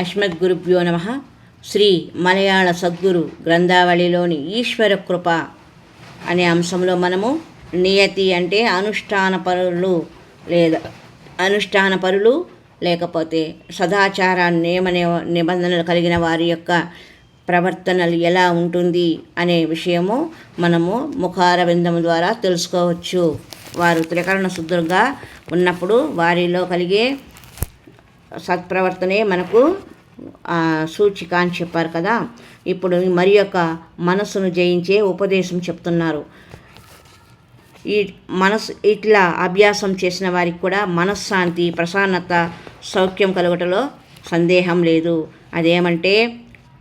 అస్మద్గురుభ్యో నమ. శ్రీ మలయాళ సద్గురు గ్రంథావళిలోని ఈశ్వర కృప అనే అంశంలో మనము నియతి అంటే అనుష్ఠాన పరులు లేదా అనుష్ఠాన పరులు లేకపోతే సదాచార నియమ నిబంధనలు కలిగిన వారి యొక్క ప్రవర్తనలు ఎలా ఉంటుంది అనే విషయము మనము ముఖారవిందం ద్వారా తెలుసుకోవచ్చు. వారు త్రికరణ శుద్ధులుగా ఉన్నప్పుడు వారిలో కలిగే సత్ప్రవర్తనే మనకు సూచిక అని చెప్పారు కదా. ఇప్పుడు మరి యొక్క మనస్సును జయించే ఉపదేశం చెప్తున్నారు. ఈ మనసు ఇట్లా అభ్యాసం చేసిన వారికి కూడా మనశ్శాంతి ప్రసన్నత సౌఖ్యం కలుగుటలో సందేహం లేదు. అదేమంటే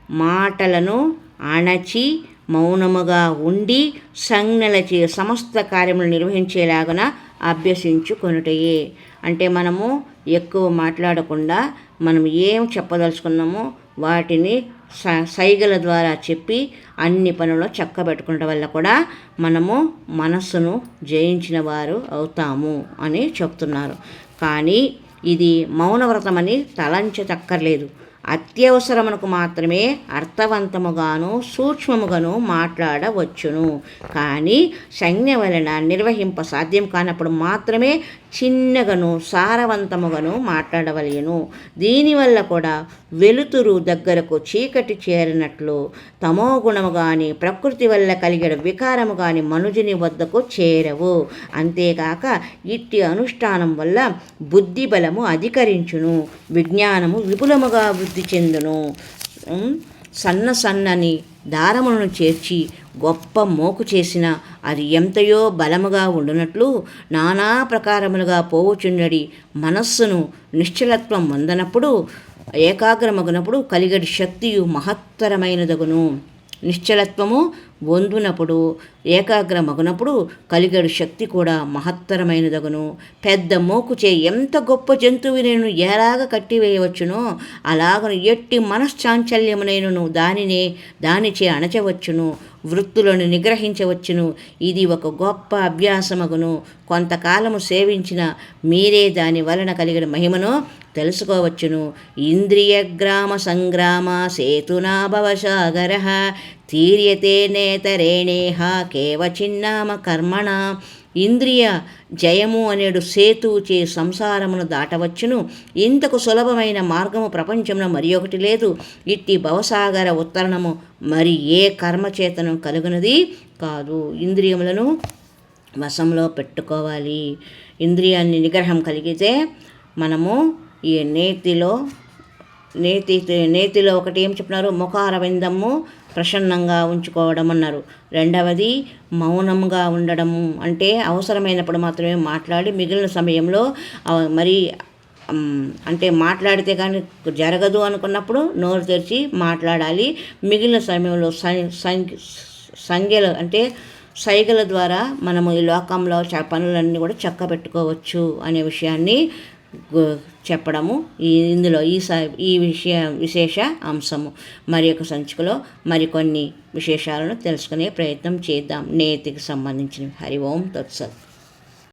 మాటలను అణచి మౌనముగా ఉండి సంజ్ఞలచే సమస్త కార్యములు నిర్వహించేలాగున అభ్యసించుకొనుటయే. అంటే మనము ఎక్కువ మాట్లాడకుండా మనం ఏం చెప్పదలుచుకున్నామో వాటిని స సైగల ద్వారా చెప్పి అన్ని పనులు చక్కబెట్టుకోవడం వల్ల కూడా మనము మనస్సును జయించిన వారు అవుతాము అని చెప్తున్నారు. కానీ ఇది మౌనవ్రతమని తలంచతక్కర్లేదు. అత్యవసరమునకు మాత్రమే అర్థవంతముగాను సూక్ష్మముగాను మాట్లాడవచ్చును. కానీ సంజ్ఞ వలన నిర్వహింప సాధ్యం కానప్పుడు మాత్రమే చిన్నగను సారవంతముగాను మాట్లాడవలెను. దీనివల్ల కూడా వెలుతురు దగ్గరకు చీకటి చేరినట్లు తమో గుణము కానీ ప్రకృతి వల్ల కలిగిన వికారము కానీ మనుజుని వద్దకు చేరవు. అంతేకాక ఇట్టి అనుష్ఠానం వల్ల బుద్ధి బలము అధికరించును విజ్ఞానము విపులముగా వృద్ధి చెందును. సన్న సన్నని దారములను చేర్చి గొప్ప మోకు చేసిన అది ఎంతయో బలముగా ఉండునట్లు నానా ప్రకారములుగా పోవుచుండడి మనస్సును నిశ్చలత్వం వందనప్పుడు ఏకాగ్రమగునప్పుడు కలిగడి శక్తియు మహత్తరమైనదగును. నిశ్చలత్వము వందునప్పుడు ఏకాగ్రమగునప్పుడు కలిగడు శక్తి కూడా మహత్తరమైనదగును. పెద్ద మోకుచే ఎంత గొప్ప జంతువు నేను ఎలాగ కట్టివేయవచ్చునో అలాగను ఎట్టి మనశ్చాంచల్యమునైనను దానినే దానిచే అణచవచ్చును వృత్తులను నిగ్రహించవచ్చును. ఇది ఒక గొప్ప అభ్యాసమగును. కొంతకాలము సేవించిన మీరే దాని వలన కలిగిన మహిమను తెలుసుకోవచ్చును. ఇంద్రియగ్రామ సంగ్రామ సేతునాభవసాగర తీర్యతే నేతరేణేహ కేవచిన్నామ కర్మణ. ఇంద్రియ జయము అనేడు సేతువు చే సంసారమును దాటవచ్చును. ఇంతకు సులభమైన మార్గము ప్రపంచంలో మరి ఒకటి లేదు. ఇట్టి భవసాగర ఉత్తరణము మరి ఏ కర్మచేతను కలుగునది? కాదు ఇంద్రియములను వశంలో పెట్టుకోవాలి. ఇంద్రియాన్ని నిగ్రహం కలిగితే మనము ఈ నేతిలో నేతి నేతిలో ఒకటి ఏం చెప్పినారు? ముఖారవిందము ప్రసన్నంగా ఉంచుకోవడం అన్నారు. రెండవది మౌనంగా ఉండడము అంటే అవసరమైనప్పుడు మాత్రమే మాట్లాడి మిగిలిన సమయంలో మరి అంటే మాట్లాడితే కానీ జరగదు అనుకున్నప్పుడు నోరు తెరిచి మాట్లాడాలి. మిగిలిన సమయంలో సంఖ్యలు అంటే సైగల ద్వారా మనము ఈ లోకంలో చ పనులన్నీ కూడా చక్క పెట్టుకోవచ్చు అనే విషయాన్ని చెప్పడము. ఇందులో ఈ స ఈ విషయ విశేష అంశము. మరి యొక్క సంచికలో మరికొన్ని విశేషాలను తెలుసుకునే ప్రయత్నం చేద్దాం. నేతికి సంబంధించినవి హరి ఓం తత్సత్.